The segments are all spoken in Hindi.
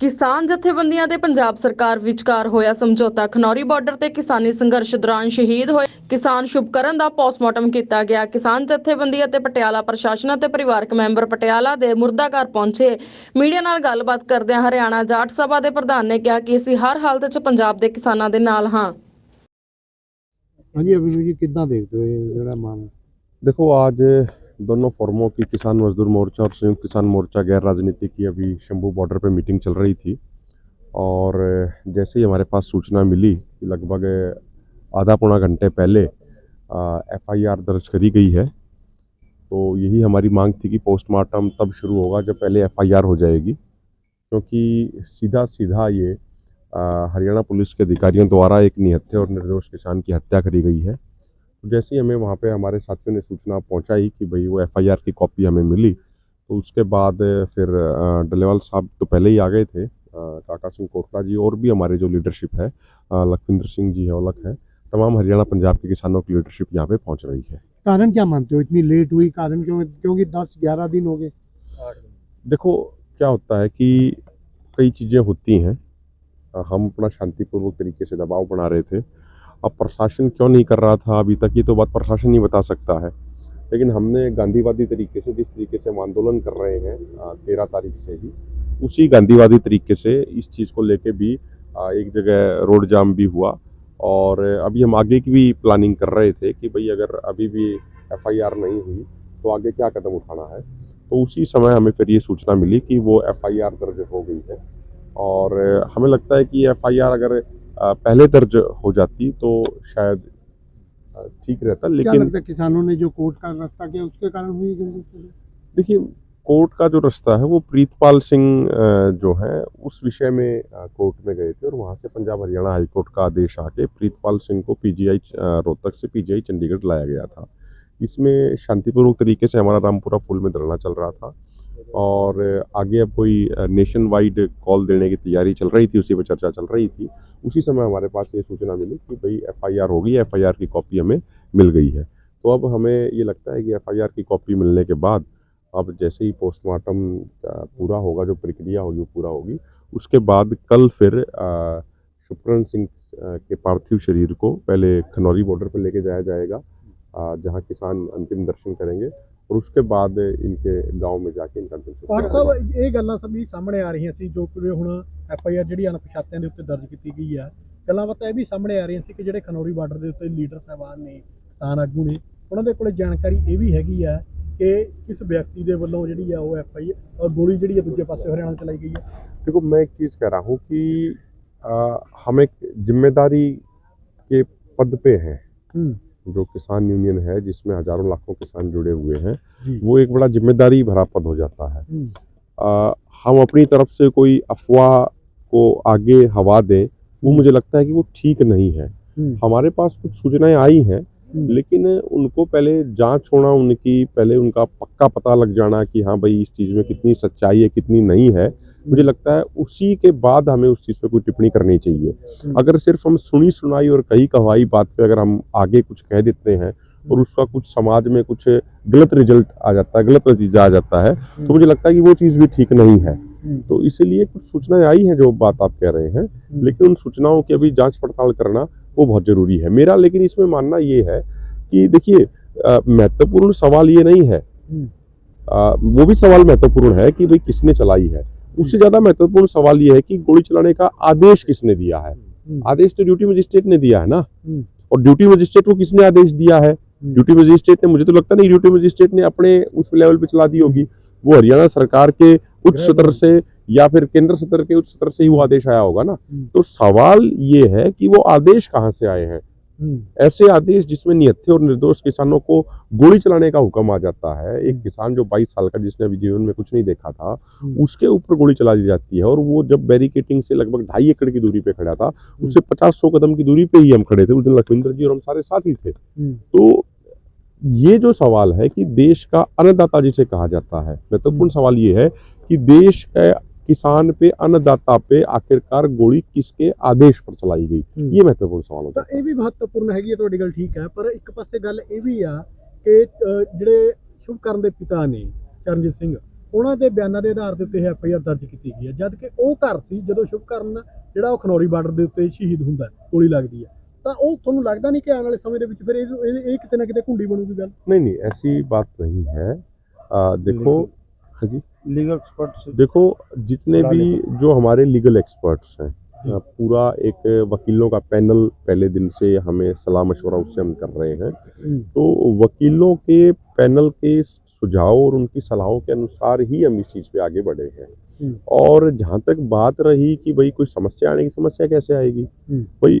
ਕਿਸਾਨ ਜਥੇਬੰਦੀਆਂ ਤੇ ਪੰਜਾਬ ਸਰਕਾਰ ਵਿਚਕਾਰ ਹੋਇਆ ਸਮਝੌਤਾ। ਖਨੌਰੀ ਬਾਰਡਰ ਤੇ ਕਿਸਾਨੀ ਸੰਘਰਸ਼ ਦੌਰਾਨ ਸ਼ਹੀਦ ਹੋਏ ਕਿਸਾਨ ਸ਼ੁਭਕਰਨ ਦਾ ਪੋਸਟਮਾਰਟਮ ਕੀਤਾ ਗਿਆ। ਕਿਸਾਨ ਜਥੇਬੰਦੀਆਂ ਤੇ ਪਟਿਆਲਾ ਪ੍ਰਸ਼ਾਸਨ ਅਤੇ ਪਰਿਵਾਰਕ ਮੈਂਬਰ ਪਟਿਆਲਾ ਦੇ ਮੁਰਦਾਘਰ ਪਹੁੰਚੇ। ਮੀਡੀਆ ਨਾਲ ਗੱਲਬਾਤ ਕਰਦਿਆਂ ਹਰਿਆਣਾ ਜਾਟ ਸਭਾ ਦੇ ਪ੍ਰਧਾਨ ਨੇ ਕਿਹਾ ਕਿ ਅਸੀਂ ਹਰ ਹਾਲਤ 'ਚ ਪੰਜਾਬ ਦੇ ਕਿਸਾਨਾਂ ਦੇ ਨਾਲ ਹਾਂ। ਹਾਂਜੀ ਅਭਿਨੂ ਜੀ, ਕਿੱਦਾਂ ਦੇਖਦੇ ਹੋ ਇਹ ਜਿਹੜਾ ਮਾਮਲਾ? ਦੇਖੋ, ਅੱਜ दोनों फोरमों की किसान मजदूर मोर्चा और संयुक्त किसान मोर्चा गैर राजनीति की अभी शंभू बॉर्डर पे मीटिंग चल रही थी। और जैसे ही हमारे पास सूचना मिली कि लगभग आधा पौना घंटे पहले एफआईआर दर्ज करी गई है तो यही हमारी मांग थी कि पोस्टमार्टम तब शुरू होगा जब पहले एफआईआर हो जाएगी। क्योंकि सीधा सीधा ये हरियाणा पुलिस के अधिकारियों द्वारा एक निहत्थे और निर्दोष किसान की हत्या करी गई है। जैसे ही हमें वहाँ पे हमारे साथियों ने सूचना पहुँचाई कि भाई वो एफआईआर की कॉपी हमें मिली तो उसके बाद फिर डलेवाल साहब तो पहले ही आ गए थे। काका सिंह कोटला जी और भी हमारे जो लीडरशिप है लखविंदर सिंह जी है औलख है। तमाम हरियाणा पंजाब के किसानों की लीडरशिप यहाँ पे पहुँच रही है। कारण क्या मानते हो? इतनी लेट हुई कारण क्यों? क्योंकि दस ग्यारह दिन हो गए। देखो क्या होता है कि कई चीज़ें होती हैं। हम अपना शांतिपूर्वक तरीके से दबाव बना रहे थे। अब प्रशासन क्यों नहीं कर रहा था अभी तक? ये तो बात प्रशासन ही बता सकता है। लेकिन हमने गांधीवादी तरीके से, जिस तरीके से हम आंदोलन कर रहे हैं तेरह तारीख से ही, उसी गांधीवादी तरीके से इस चीज़ को लेके भी एक जगह रोड जाम भी हुआ। और अभी हम आगे की भी प्लानिंग कर रहे थे कि भाई अगर अभी भी एफआईआर नहीं हुई तो आगे क्या कदम उठाना है? तो उसी समय हमें फिर ये सूचना मिली कि वो एफआईआर दर्ज हो गई है। और हमें लगता है कि एफआईआर अगर पहले दर्ज हो जाती तो शायद ठीक रहता लेकिन क्या लगता है किसानों ने जो कोर्ट का रास्ता किया उसके कारण हुई देखिए कोर्ट का जो रास्ता है वो प्रीतपाल सिंह जो है उस विषय में कोर्ट में गए थे और वहाँ से पंजाब हरियाणा हाई कोर्ट का आदेश आके प्रीतपाल सिंह को पीजीआई रोहतक से पीजीआई चंडीगढ़ लाया गया था। इसमें शांतिपूर्वक तरीके से हमारा रामपुरा पुल में धरना चल रहा था। और आगे अब कोई नेशन वाइड कॉल देने की तैयारी चल रही थी, उसी पर चर्चा चल रही थी। उसी समय हमारे पास ये सूचना मिली कि भाई एफआईआर हो गई एफआईआर की कॉपी हमें मिल गई है। तो अब हमें ये लगता है कि एफआईआर की कॉपी मिलने के बाद अब जैसे ही पोस्टमार्टम पूरा होगा, जो प्रक्रिया होगी वो पूरा होगी, उसके बाद कल फिर शुभकरण सिंह के पार्थिव शरीर को पहले खनौरी बॉर्डर पर लेके जाया जाएगा जहाँ किसान अंतिम दर्शन करेंगे। और उसके बाद इनके गांव में जाके इनका अंतिम संस्कार ਪਾਠ होगा। ਸਾਹਿਬ ਇਹ ਗੱਲਾਂ ਸਭ ਵੀ ਸਾਹਮਣੇ ਆ ਰਹੀਆਂ ਸੀ ਜੋ ਕਿ ਹੁਣ ਐਫ ਆਈ ਆਰ ਜਿਹੜੀ ਅਣਪਛਾਤਿਆਂ ਦੇ ਉੱਤੇ ਦਰਜ ਕੀਤੀ ਗਈ ਆ ਗੱਲਾਂ ਬਾਤਾਂ ਇਹ ਵੀ ਸਾਹਮਣੇ ਆ ਰਹੀਆਂ ਸੀ ਕਿ ਜਿਹੜੇ ਖਨੌਰੀ ਬਾਰਡਰ ਦੇ ਉੱਤੇ ਲੀਡਰ ਸਾਹਿਬਾਨ ਨੇ ਕਿਸਾਨ ਆਗੂ ਨੇ ਉਹਨਾਂ ਦੇ ਕੋਲੇ ਜਾਣਕਾਰੀ ਇਹ ਵੀ ਹੈਗੀ ਆ ਕਿ ਕਿਸ ਵਿਅਕਤੀ ਦੇ ਵੱਲੋਂ ਜਿਹੜੀ ਆ ਉਹ ਐਫ ਆਈ ਔਰ ਗੋਲੀ ਜਿਹੜੀ ਆ ਦੂਜੇ ਪਾਸੇ ਹਰਿਆਣਾ ਚਲਾਈ ਗਈ ਆ देखो मैं एक चीज़ कह रहा हूँ कि अ, हम एक जिम्मेदारी के पद पे हैं जो किसान यूनियन है जिसमें हज़ारों लाखों किसान जुड़े हुए हैं वो एक बड़ा ज़िम्मेदारी भरा पद हो जाता है। अ, हम अपनी तरफ़ से कोई अफवाह को आगे हवा दें वो मुझे लगता है कि वो ठीक नहीं है। हमारे पास कुछ सूचनाएँ आई हैं। लेकिन उनको पहले जाँच होना उनकी पहले उनका पक्का पता लग जाना कि हाँ भाई इस चीज़ में कितनी सच्चाई है कितनी नहीं है मुझे लगता है उसी के बाद हमें उस चीज़ पे कोई टिप्पणी करनी चाहिए। हम्म। अगर सिर्फ़ हम सुनी सुनाई और कही कहाई बात पे अगर हम आगे कुछ कह देते हैं और उसका कुछ समाज में कुछ गलत रिज़ल्ट आ जाता है गलत नतीजा आ जाता है तो मुझे लगता है कि वो चीज़ भी ठीक नहीं है। हम्म। तो इसीलिए कुछ सूचनाएँ आई हैं जो बात आप कह रहे हैं लेकिन उन सूचनाओं की अभी जाँच पड़ताल करना वो बहुत ज़रूरी है। मेरा लेकिन इसमें मानना ये है कि देखिए महत्वपूर्ण सवाल ये नहीं है। हम्म। अ, वो भी सवाल महत्वपूर्ण है कि भाई किसने चलाई है? उससे ज़्यादा महत्वपूर्ण सवाल ये है कि गोली चलाने का आदेश किसने दिया है हम्म। आदेश तो ड्यूटी मजिस्ट्रेट ने दिया है ना हम्म। और ड्यूटी मजिस्ट्रेट को किसने आदेश दिया है ड्यूटी मजिस्ट्रेट ने मुझे तो लगता नहीं ड्यूटी मजिस्ट्रेट ने अपने उस लेवल पे चला दी होगी वो हरियाणा सरकार के उच्च सत्र से या फिर केंद्र सत्र के उच्च सत्र से ही वो आदेश आया होगा ना हम्म। तो सवाल ये है कि वो आदेश कहाँ से आए हैं हम्म। ऐसे आदेश जिसमें निहत्थे और निर्दोष किसानों को गोली चलाने का हुक्म आ जाता है एक किसान जो 22 साल का जिसने अभी जीवन में कुछ नहीं देखा था हम्म। उसके ऊपर गोली चला दी जाती है और वो जब बैरिकेटिंग से लगभग ढाई एकड़ की दूरी पे खड़ा था उससे पचास सौ कदम की दूरी पे ही हम खड़े थे उस दिन लखविंदर जी और हम सारे साथ ही थे हम्म। तो ये जो सवाल है कि देश का अन्नदाता जिसे कहा जाता है महत्वपूर्ण सवाल ये है कि देश का किसान पे अन्नदाता पे आखिरकार गोली किसके आदेश पर चलाई गई हम्म। ये महत्वपूर्ण सवाल होता ਤਾਂ ਇਹ ਵੀ ਮਹੱਤਵਪੂਰਨ ਹੈਗੀ ਹੈ ਤੁਹਾਡੀ ਗੱਲ ਠੀਕ ਹੈ ਪਰ ਇੱਕ ਪਾਸੇ ਗੱਲ ਇਹ ਵੀ ਆ ਕਿ ਅ, ਜਿਹੜੇ ਸ਼ੁਭਕਰਨ ਦੇ ਪਿਤਾ ਨੇ ਚਰਨਜੀਤ ਸਿੰਘ ਉਹਨਾਂ ਦੇ ਬਿਆਨਾਂ ਦੇ ਆਧਾਰ ਦੇ ਉੱਤੇ ਇਹ ਐਫ ਆਈ ਆਰ ਦਰਜ ਕੀਤੀ ਗਈ ਹੈ ਜਦ ਕਿ ਉਹ ਘਰ ਸੀ ਜਦੋਂ ਸ਼ੁਭਕਰਨ ਜਿਹੜਾ ਉਹ ਖਨੌਰੀ ਬਾਰਡਰ ਦੇ ਉੱਤੇ ਸ਼ਹੀਦ ਹੁੰਦਾ ਹੈ, ਗੋਲੀ ਲੱਗਦੀ ਹੈ ਤਾਂ ਉਹ ਤੁਹਾਨੂੰ ਲੱਗਦਾ ਨਹੀਂ ਕਿ ਆਉਣ ਵਾਲੇ ਸਮੇਂ ਦੇ ਵਿੱਚ ਫਿਰ ਇਹ ਇਹ- ਇਹ ਕਿਤੇ ਨਾ ਕਿਤੇ ਘੁੰਡੀ ਬਣੂਗੀ ਗੱਲ नहीं नहीं ऐसी बात नहीं है आ, देखो हाँ जी लीगल एक्सपर्ट देखो जितने भी जो हमारे लीगल एक्सपर्ट्स हैं हाँ, पूरा एक वकीलों का पैनल पहले दिन से हमें सलाह मशवरा उससे हम कर रहे हैं। तो वकीलों के पैनल के सुझाव और उनकी सलाहों के अनुसार ही हम इस चीज़ पे आगे बढ़े हैं। और जहाँ तक बात रही कि भाई कोई समस्या आने की समस्या कैसे आएगी? भाई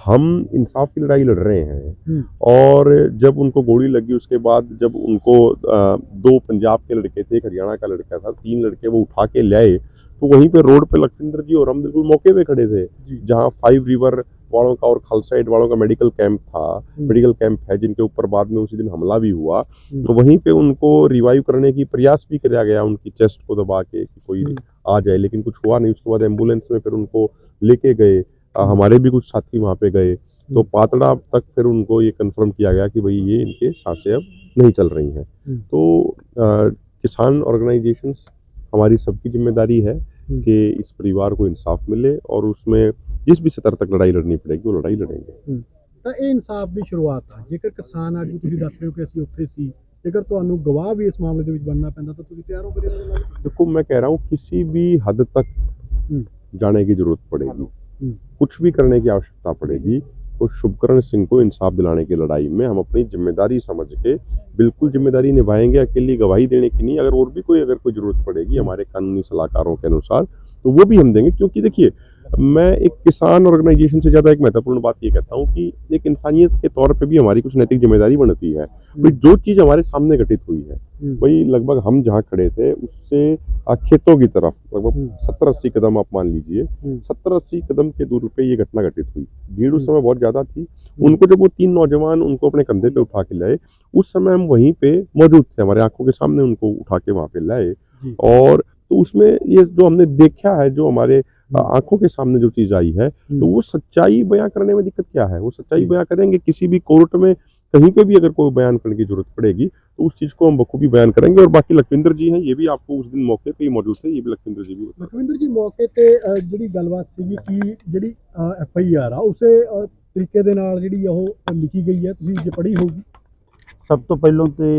हम इंसाफ की लड़ाई लड़ रहे हैं हम्म। और जब उनको गोली लगी उसके बाद जब उनको दो पंजाब के लड़के थे एक हरियाणा का लड़का था तीन लड़के वो उठा के लाए तो वहीं पे रोड पे लखविंदर जी और हम बिल्कुल मौके पे खड़े थे जहाँ फाइव रिवर वालों का और खालसा एड वालों का मेडिकल कैंप था मेडिकल कैंप है जिनके ऊपर बाद में उसी दिन हमला भी हुआ हम्म। तो वहीं पे उनको रिवाइव करने की प्रयास भी किया गया उनकी चेस्ट को दबा के कि कोई हम्म। आ जाए लेकिन कुछ हुआ नहीं उसके बाद एंबुलेंस में फिर उनको लेके गए हमारे भी कुछ साथी वहाँ पे गए तो पातड़ा तक फिर उनको ये कंफर्म किया गया कि भाई ये इनके सांसें अब नहीं चल रही हैं हम्म। तो अ, किसान ऑर्गेनाइजेशंस हमारी सबकी जिम्मेदारी है हम्म। कि इस परिवार को इंसाफ मिले और उसमें जिस भी स्तर तक लड़ाई लड़नी पड़ेगी वो लड़ाई लड़ेंगे ਤਾਂ ਇਹ ਇਨਸਾਫ ਦੀ ਸ਼ੁਰੂਆਤ ਆ ਜੇਕਰ ਕਿਸਾਨ ਆਗੂ ਤੁਸੀਂ ਦੱਸ ਰਹੇ ਹੋ ਕਿ ਅਸੀਂ ਉੱਥੇ ਸੀ ਜੇਕਰ ਤੁਹਾਨੂੰ ਗਵਾਹ ਵੀ ਇਸ ਮਾਮਲੇ ਦੇ ਵਿੱਚ ਬਣਨਾ ਪੈਂਦਾ ਤਾਂ ਤੁਸੀਂ ਤਿਆਰ ਹੋ ਫਿਰ ਇਹਦੇ ਨਾਲ देखो मैं कह रहा हूँ किसी भी हद तक हम्म। जाने की जरूरत पड़ेगी हम्म। कुछ भी करने की आवश्यकता पड़ेगी तो शुभकरण सिंह को इंसाफ दिलाने की लड़ाई में हम अपनी ज़िम्मेदारी समझ के बिल्कुल ज़िम्मेदारी निभाएँगे, अकेली गवाही देने की नहीं, अगर और भी कोई, अगर कोई ज़रूरत पड़ेगी, हमारे कानूनी सलाहकारों के अनुसार तो वो भी हम देंगे क्योंकि देखिए मैं एक किसान ऑर्गेनाइजेशन से ज़्यादा एक महत्वपूर्ण बात ये कहता हूँ कि एक इंसानियत के तौर पे भी हमारी कुछ नैतिक ज़िम्मेदारी बनती है भाई जो चीज़ हमारे सामने घटित हुई है हम्म। वही लगभग हम जहाँ खड़े थे उससे खेतों की तरफ़ लगभग हम्म। सत्तर अस्सी कदम आप मान लीजिए हम्म। सत्तर अस्सी कदम के दूर पे ये घटना घटित हुई भीड़ उस हम्म। समय बहुत ज़्यादा थी उनको जब वो तीन नौजवान उनको अपने कंधे पे उठा के लाए उस समय हम वहीं पे मौजूद थे हमारे आँखों के सामने उनको उठा के वहाँ पे लाए और तो उसमें ये जो हमने देखा है जो हमारे आ, आंखों के सामने जो चीज़ आई है तो वो सच्चाई बयां करने में दिक्कत क्या है वो सच्चाई बयां करेंगे किसी भी कोर्ट में कहीं पे भी अगर कोई बयान करने की जरूरत पड़ेगी तो उस चीज़ को हम बखूबी बयान करेंगे और बाकी लखविंदर जी हैं ये भी आपको उस दिन मौके पे ही मौजूद थे ये भी लखविंदर जी भी बता ਲਖਵਿੰਦਰ ਜੀ ਮੌਕੇ ਤੇ ਅ, ਜਿਹੜੀ ਗੱਲਬਾਤ ਸੀਗੀ ਕਿ ਜਿਹੜੀ ਐਫ ਆਈ ਆਰ ਆ ਉਸੇ ਅ, ਤਰੀਕੇ ਦੇ ਨਾਲ ਜਿਹੜੀ ਉਹ ਲਿਖੀ ਗਈ ਹੈ ਤੁਸੀਂ ਜੇ ਪੜ੍ਹੀ ਹੋਊਗੀ ਸਭ ਤੋਂ ਪਹਿਲਾਂ ਤੇ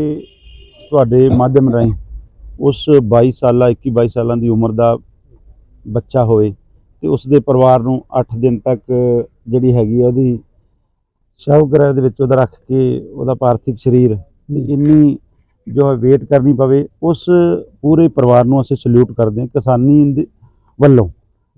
ਤੁਹਾਡੇ ਮਾਧਿਅਮ ਰਾਹੀਂ ਉਸ 22 ਸਾਲਾ 21 22 ਸਾਲਾਂ ਦੀ ਉਮਰ ਦਾ ਬੱਚਾ ਹੋਵੇ ਤੇ ਉਸ ਦੇ ਪਰਿਵਾਰ ਨੂੰ 8 ਦਿਨ ਤੱਕ ਜਿਹੜੀ ਹੈਗੀ ਆ ਉਹਦੀ ਸ਼ਵ ਗ੍ਰਹਿ ਦੇ ਵਿੱਚ ਉਹਦਾ ਰੱਖ ਕੇ ਉਹਦਾ ਪਾਰਥਿਵ ਸਰੀਰ ਇੰਨੀ ਜੋ ਹੈ ਵੇਟ ਕਰਨੀ ਪਵੇ ਉਸ ਪੂਰੇ ਪਰਿਵਾਰ ਨੂੰ ਅਸੀਂ ਸਲੂਟ ਕਰਦੇ ਹਾਂ ਕਿਸਾਨੀ ਦੇ ਵੱਲੋਂ।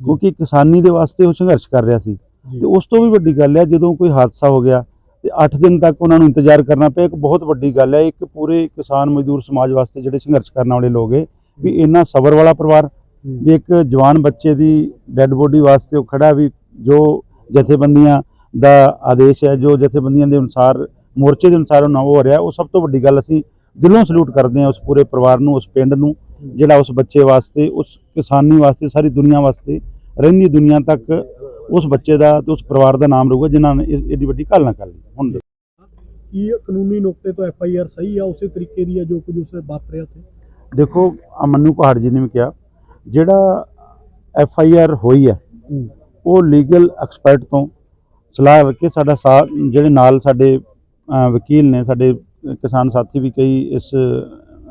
ਕਿਉਂਕਿ ਕਿਸਾਨੀ ਦੇ ਵਾਸਤੇ ਉਹ ਸੰਘਰਸ਼ ਕਰ ਰਿਹਾ ਸੀ। ਤੇ ਉਸ ਤੋਂ ਵੀ ਵੱਡੀ ਗੱਲ ਹੈ ਜਦੋਂ ਕੋਈ ਹਾਦਸਾ ਹੋ ਗਿਆ ਤੇ 8 ਦਿਨ ਤੱਕ ਉਹਨਾਂ ਨੂੰ ਇੰਤਜ਼ਾਰ ਕਰਨਾ ਪਿਆ। ਇੱਕ ਬਹੁਤ ਵੱਡੀ ਗੱਲ ਹੈ ਇੱਕ ਪੂਰੇ ਕਿਸਾਨ ਮਜ਼ਦੂਰ ਸਮਾਜ ਵਾਸਤੇ ਜਿਹੜੇ ਸੰਘਰਸ਼ ਕਰਨ ਵਾਲੇ ਲੋਕ ਹੈ ਵੀ ਇੰਨਾ ਸਬਰ ਵਾਲਾ ਪਰਿਵਾਰ ਵੀ ਇੱਕ ਜਵਾਨ ਬੱਚੇ ਦੀ ਡੈੱਡ ਬੋਡੀ ਵਾਸਤੇ ਉਹ ਖੜਾ ਵੀ ਜੋ ਜਥੇਬੰਦੀਆਂ ਦਾ ਆਦੇਸ਼ ਹੈ ਜੋ ਜਥੇਬੰਦੀਆਂ ਦੇ ਅਨੁਸਾਰ ਮੋਰਚੇ ਦੇ ਅਨੁਸਾਰ ਉਹਨਾਂ ਹੋ ਰਿਹਾ ਉਹ ਸਭ ਤੋਂ ਵੱਡੀ ਗੱਲ ਅਸੀਂ ਦਿਲੋਂ ਸਲੂਟ ਕਰਦੇ ਹਾਂ ਉਸ ਪੂਰੇ ਪਰਿਵਾਰ ਨੂੰ ਉਸ ਪਿੰਡ ਨੂੰ ਜਿਹੜਾ ਉਸ ਬੱਚੇ ਵਾਸਤੇ ਉਸ ਕਿਸਾਨੀ ਵਾਸਤੇ ਸਾਰੀ ਦੁਨੀਆ ਵਾਸਤੇ ਰਹਿੰਦੀ ਦੁਨੀਆ ਤੱਕ ਉਸ ਬੱਚੇ ਦਾ ਤੇ ਉਸ ਪਰਿਵਾਰ ਦਾ ਨਾਮ ਰਹੂਗਾ ਜਿਨ੍ਹਾਂ ਨੇ ਇਹ- ਏਡੀ ਵੱਡੀ ਘਾਲਣਾ ਕਰ ਲਈ ਹੁਣ। ਦੇਖੋ। ਕੀ ਕਾਨੂੰਨੀ ਨੁਕਤੇ ਤੋਂ ਐਫ ਆਈ ਆਰ ਸਹੀ ਆ ਉਸੇ ਤਰੀਕੇ ਦੀ ਆ ਜੋ ਕੁਝ ਉਸ ਵਾਪਰਿਆ ਉੱਥੇ? ਦੇਖੋ ਆ ਮੰਨੂ ਪਹਾੜ ਜੀ ਨੇ ਵੀ ਕਿਹਾ ਜਿਹੜਾ ਐਫ ਆਈ ਆਰ ਹੋਈ ਹੈ। ਉਹ ਲੀਗਲ ਐਕਸਪਰਟ ਤੋਂ ਸਲਾਹ ਕਰਕੇ ਸਾਡਾ ਸਾਥ ਜਿਹੜੇ ਨਾਲ ਸਾਡੇ ਵਕੀਲ ਨੇ ਸਾਡੇ ਕਿਸਾਨ ਸਾਥੀ ਵੀ ਕਈ ਇਸ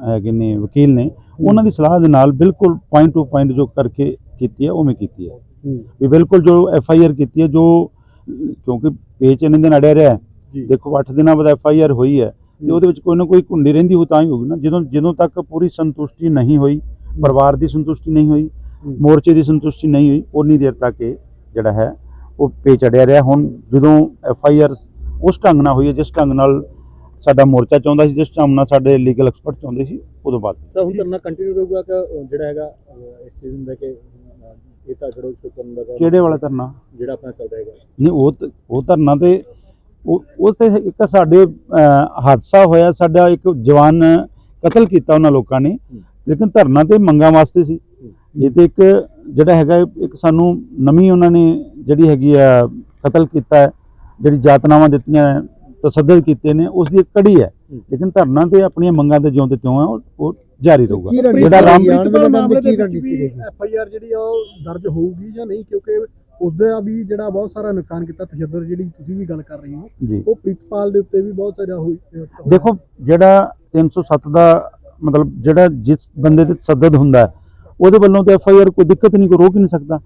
ਹੈਗੇ ਨੇ ਵਕੀਲ ਨੇ ਉਹਨਾਂ ਦੀ ਸਲਾਹ ਦੇ ਨਾਲ ਬਿਲਕੁਲ ਪੁਆਇੰਟ ਟੂ ਪੁਆਇੰਟ ਜੋ ਕਰਕੇ ਕੀਤੀ ਹੈ ਉਵੇਂ ਕੀਤੀ ਹੈ ਵੀ ਬਿਲਕੁਲ ਜੋ ਐਫ ਆਈ ਆਰ ਕੀਤੀ ਹੈ ਜੋ ਕਿਉਂਕਿ ਪੇਚ ਇਹਨਾਂ ਦੇ ਨੜਿਆ ਰਿਹਾ। ਦੇਖੋ 8 ਦਿਨਾਂ ਬਾਅਦ ਐਫ ਆਈ ਆਰ ਹੋਈ ਹੈ ਤੇ ਉਹਦੇ ਵਿੱਚ ਕੋਈ ਨਾ ਕੋਈ ਘੁੰਡੀ ਰਹਿੰਦੀ ਹੋ ਤਾਂ ਹੀ ਹੋਊਗੀ ਨਾ। ਜਦੋਂ ਜਦੋਂ ਤੱਕ ਪੂਰੀ ਸੰਤੁਸ਼ਟੀ ਨਹੀਂ ਹੋਈ ਪਰਿਵਾਰ ਦੀ ਸੰਤੁਸ਼ਟੀ ਨਹੀਂ ਹੋਈ। ਮੋਰਚੇ ਦੀ ਸੰਤੁਸ਼ਟੀ ਨਹੀਂ ਹੋਈ ਉਨੀ ਦੇਰ ਤੱਕ ਇਹ ਜਿਹੜਾ ਹੈ ਉਹ ਪੇਚ ਅੜਿਆ ਰਿਹਾ। ਹੁਣ ਜਦੋਂ ਐਫ ਆਈ ਆਰ ਉਸ ਢੰਗ ਨਾਲ ਹੋਈ ਹੈ ਜਿਸ ਢੰਗ ਨਾਲ ਸਾਡਾ ਮੋਰਚਾ ਚਾਹੁੰਦਾ ਸੀ ਜਿਸ ਢੰਗ ਨਾਲ ਸਾਡੇ ਲੀਗਲ ਐਕਸਪਰਟ ਚਾਹੁੰਦੇ ਸੀ ਉਦੋਂ ਬਾਅਦ। ਤਾਂ ਹੁਣ ਕਰਨਾ ਕੰਟੀਨਿਊ ਰਹੂਗਾ ਕਿ ਜਿਹੜਾ ਹੈਗਾ ਇਸ ਚੀਜ਼ ਲੈ ਕੇ ਇਹ ਤਾਂ ਜਿਹੜਾ ਸ਼ੁਰੂ ਕਰਨ ਦਾ ਕਿਹੜੇ ਵਾਲਾ ਧਰਨਾ? ਜਿਹੜਾ ਆਪਣਾ ਚੱਲਦਾ ਹੈਗਾ। ਨਹੀਂ ਉਹ ਉਹ ਧਰਨਾ ਤੇ ਉਹ ਤੇ ਇੱਕ ਸਾਡੇ ਹਾਦਸਾ ਹੋਇਆ ਸਾਡਾ ਇੱਕ ਜਵਾਨ ਕਤਲ ਕੀਤਾ ਉਹਨਾਂ ਲੋਕਾਂ ਨੇ। ਲੇਕਿਨ ਧਰਨਾ ਤੇ ਮੰਗਾਂ ਵਾਸਤੇ ਸੀ। ਇਹ ਤੇ ਇੱਕ ਜਿਹੜਾ ਹੈਗਾ ਇੱਕ ਸਾਨੂੰ ਨਵੀਂ ਉਹਨਾਂ ਨੇ ਜਿਹੜੀ ਹੈਗੀ ਆ ਕਤਲ ਕੀਤਾ ਹੈ ਜਿਹੜੀ ਜਾਤਨਾਵਾਂ ਦਿੱਤੀਆਂ ਤਸੱਦਦ ਕੀਤੇ ਨੇ ਉਸ ਦੀ ਇੱਕ ਕੜੀ ਹੈ। ਲੇਕਿਨ ਧਰਨਾ ਤੇ ਆਪਣੀਆਂ ਮੰਗਾਂ ਤੇ ਜਿਉਂ ਤੇ ਤਿਉਂ ਹੈ ਉਹ ਜਾਰੀ ਰਹੂਗਾ। ਜਿਹੜਾ ਰਣਨੀਤੀ ਰਾਮ- ਰਹੀ ਆਉਣ ਵਾਲੇ ਮਾਮਲੇ ਦੇ ਵਿੱਚ ਐਫ ਆਈ ਆਰ ਜਿਹੜੀ ਆ ਉਹ ਦਰਜ ਹੋਊਗੀ ਜਾਂ ਨਹੀਂ? ਕਿਉਂਕਿ ਉਹਦਾ ਵੀ ਜਿਹੜਾ ਬਹੁਤ ਸਾਰਾ ਨੁਕਸਾਨ ਕੀਤਾ ਤਸ਼ੱਦਦ ਜਿਹੜੀ ਤੁਸੀਂ ਵੀ ਗੱਲ ਕਰ ਰਹੇ ਹੋ ਉਹ ਪ੍ਰਿਤਪਾਲ ਦੇ ਉੱਤੇ ਵੀ ਬਹੁਤ ਸਾਰਾ ਹੋਈ। ਦੇਖੋ ਜਿਹੜਾ 307 ਦਾ ਮਤਲਬ ਜਿਹੜਾ ਜਿਸ ਬੰਦੇ ਤੇ ਤਸੱਦਦ ਹੁੰਦਾ ਉਹਦੇ ਵੱਲੋਂ ਤੇ ਐਫ ਆਈ ਆਰ ਕੋਈ ਦਿੱਕਤ ਨਹੀਂ ਕੋਈ ਰੋਕ ਨਹੀਂ ਸਕਦਾ।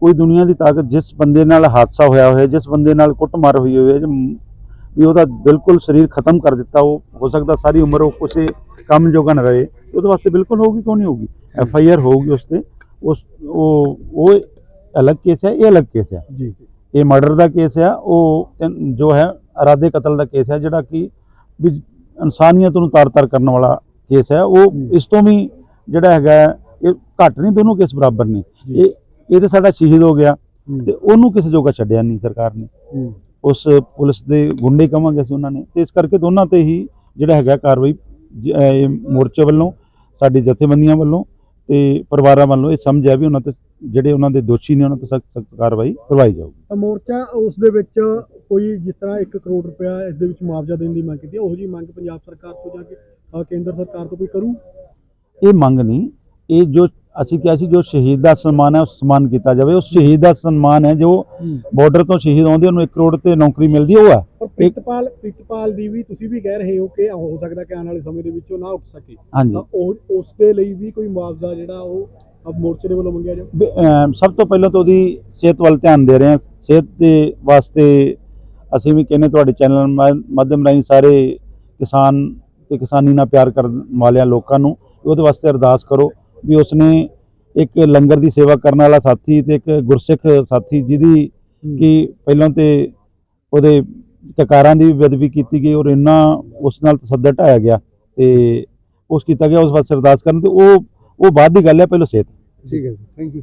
ਕੋਈ ਦੁਨੀਆ ਦੀ ਤਾਕਤ ਜਿਸ ਬੰਦੇ ਨਾਲ ਹਾਦਸਾ ਹੋਇਆ ਹੋਇਆ ਜਿਸ ਬੰਦੇ ਨਾਲ ਕੁੱਟਮਾਰ ਹੋਈ ਹੋਈ ਹੈ ਜਾਂ ਮ- ਵੀ ਉਹਦਾ ਬਿਲਕੁਲ ਸਰੀਰ ਖਤਮ ਕਰ ਦਿੱਤਾ ਉਹ ਹੋ ਸਕਦਾ ਸਾਰੀ ਉਮਰ ਉਹ ਕਿਸੇ ਕੰਮ ਜੋਗਾ ਨਾ ਰਹੇ। ਉਹਦੇ ਵਾਸਤੇ ਬਿਲਕੁਲ ਹੋਊਗੀ ਕਿਉਂ ਨਹੀਂ ਹੋਊਗੀ? ਐਫ ਆਈ ਆਰ ਹੋਊਗੀ ਉਸ ਤੇ। ਉਸ ਉਹ ਉਹ ਅਲੱਗ ਕੇਸ ਹੈ ਇਹ ਅਲੱਗ ਕੇਸ ਹੈ। ਜੀ। ਇਹ ਮਰਡਰ ਦਾ ਕੇਸ ਹੈ ਉਹ ਜੋ ਹੈ ਇਰਾਦੇ ਕਤਲ ਦਾ ਕੇਸ ਹੈ ਜਿਹੜਾ ਕਿ ਵੀ ਇਨਸਾਨੀਅਤ ਨੂੰ ਤਾਰ-ਤਾਰ ਕਰਨ ਵਾਲਾ ਕੇਸ ਹੈ। ਉਹ। ਇਸ ਤੋਂ ਵੀ ਜਿਹੜਾ ਹੈਗਾ ਇਹ ਘੱਟ ਨਹੀਂ ਦੋਨੋਂ ਕੇਸ ਬਰਾਬਰ ਨੇ। ਇਹ ਇਹ ਤੇ ਸਾਡਾ ਸ਼ਹੀਦ ਹੋ ਗਿਆ। ਤੇ ਉਹਨੂੰ ਕਿਸੇ ਜੋਗਾ ਛੱਡਿਆ ਨਹੀਂ ਸਰਕਾਰ ਨੇ। ਉਸ ਪੁਲਿਸ ਦੇ ਗੁੰਡੇ ਕਵਾਂਗੇ ਅਸੀਂ ਉਹਨਾਂ ਨੇ। ਤੇ ਇਸ ਕਰਕੇ ਦੋਨਾਂ ਤੇ ਹੀ ਜਿਹੜਾ ਹੈਗਾ ਕਾਰਵਾਈ ਮੋਰਚੇ ਵੱਲੋਂ ਸਾਡੀ ਜਥੇਬੰਦੀਆਂ ਵੱਲੋਂ ਤੇ ਪਰਿਵਾਰਾਂ ਵੱਲੋਂ ਇਹ ਸਮਝ ਹੈ ਵੀ ਉਹਨਾਂ ਤੇ ਜਿਹੜੇ ਉਹਨਾਂ ਦੇ ਦੋਸ਼ੀ ਨੇ ਉਹਨਾਂ ਤੇ ਸਖਤ ਸਖਤ ਕਾਰਵਾਈ ਕਰਵਾਈ ਜਾਊਗੀ। ਮੋਰਚਾ ਉਸ ਦੇ ਵਿੱਚ ਕੋਈ ਜਿਸ ਤਰ੍ਹਾਂ 1 ਕਰੋੜ ਰੁਪਇਆ ਇਸ ਦੇ ਵਿੱਚ ਮੁਆਵਜ਼ਾ ਦੇਣ ਦੀ ਮੰਗ ਕੀਤੀ ਉਹੋ ਜੀ ਮੰਗ ਪੰਜਾਬ ਸਰਕਾਰ ਤੋਂ ਜਾਂ ਕਿ ਕੇਂਦਰ ਸਰਕਾਰ ਤੋਂ ਕੋਈ ਕਰੂ ਇਹ ਮੰਗ ਨਹੀਂ ਇਹ ਜੋ ਅਸੀਂ ਕਿਹਾ ਸੀ ਜੋ ਸ਼ਹੀਦ ਦਾ ਸਨਮਾਨ ਹੈ ਉਹ ਸਨਮਾਨ ਕੀਤਾ ਜਾਵੇ। ਉਸ ਸ਼ਹੀਦ ਦਾ ਸਨਮਾਨ ਹੈ ਜੋ ਬਾਰਡਰ ਤੋਂ ਸ਼ਹੀਦ ਆਉਂਦੇ ਉਹਨੂੰ 1 ਕਰੋੜ ਤੇ ਨੌਕਰੀ ਮਿਲਦੀ ਹੈ, ਉਹ ਹੈ। ਪਰ ਪ੍ਰਿਤਪਾਲ ਪ੍ਰਿਤਪਾਲ ਦੀ ਵੀ ਤੁਸੀਂ ਵੀ ਕਹਿ ਰਹੇ ਹੋ ਕਿ ਹੋ ਸਕਦਾ ਕਿ ਆਉਣ ਵਾਲੇ ਸਮੇਂ ਦੇ ਵਿੱਚ ਉਹ ਨਾ ਉੱਠ ਸਕੇ। ਹਾਂਜੀ। ਤਾਂ ਉਹ ਉਸ ਦੇ ਲਈ ਵੀ ਕੋਈ ਮੁਆਵਜ਼ਾ ਜਿਹੜਾ ਉਹ ਅਬ ਮੋਰਚੇ ਦੇ ਵੱਲੋਂ ਮੰਗਿਆ ਜਾਵੇ? ਸਭ ਤੋਂ ਪਹਿਲਾਂ ਤਾਂ ਉਹਦੀ ਸਿਹਤ ਵੱਲ ਧਿਆਨ ਦੇ ਰਹੇ ਹਾਂ। ਸਿਹਤ ਦੇ ਵਾਸਤੇ ਅਸੀਂ ਵੀ ਕਹਿੰਦੇ ਤੁਹਾਡੇ ਚੈਨਲ ਮਾਧਿਅਮ ਰਾਹੀਂ ਸਾਰੇ ਕਿਸਾਨ ਤੇ ਕਿਸਾਨੀ ਨਾਲ ਪਿਆਰ ਕਰਨ ਵਾਲਿਆਂ ਲੋਕਾਂ ਨੂੰ ਉਹਦੇ ਵਾਸਤੇ ਅਰਦਾਸ ਕਰੋ। ਵੀ ਉਸਨੇ ਇੱਕ ਲੰਗਰ ਦੀ ਸੇਵਾ ਕਰਨ ਵਾਲਾ ਸਾਥੀ ਤੇ ਇੱਕ ਗੁਰਸਿੱਖ ਸਾਥੀ ਜਿਹਦੀ ਕਿ ਪਹਿਲਾਂ ਤੇ ਉਹਦੇ ਟਕਾਰਾਂ ਦੀ ਵੀ ਬੇਅਦਬੀ ਕੀਤੀ ਗਈ ਔਰ ਇੰਨਾ ਉਸ ਨਾਲ ਤਸੱਦਦ ਢਾਇਆ ਗਿਆ ਤੇ ਉਸ ਕੀਤਾ ਗਿਆ ਉਸ ਵਾਸਤੇ ਅਰਦਾਸ ਕਰਨ ਤੇ ਉਹ ਉਹ ਬਾਅਦ ਦੀ ਗੱਲ ਹੈ ਪਹਿਲਾਂ ਸਿਹਤ। ਠੀਕ ਹੈ ਜੀ ਥੈਂਕ ਯੂ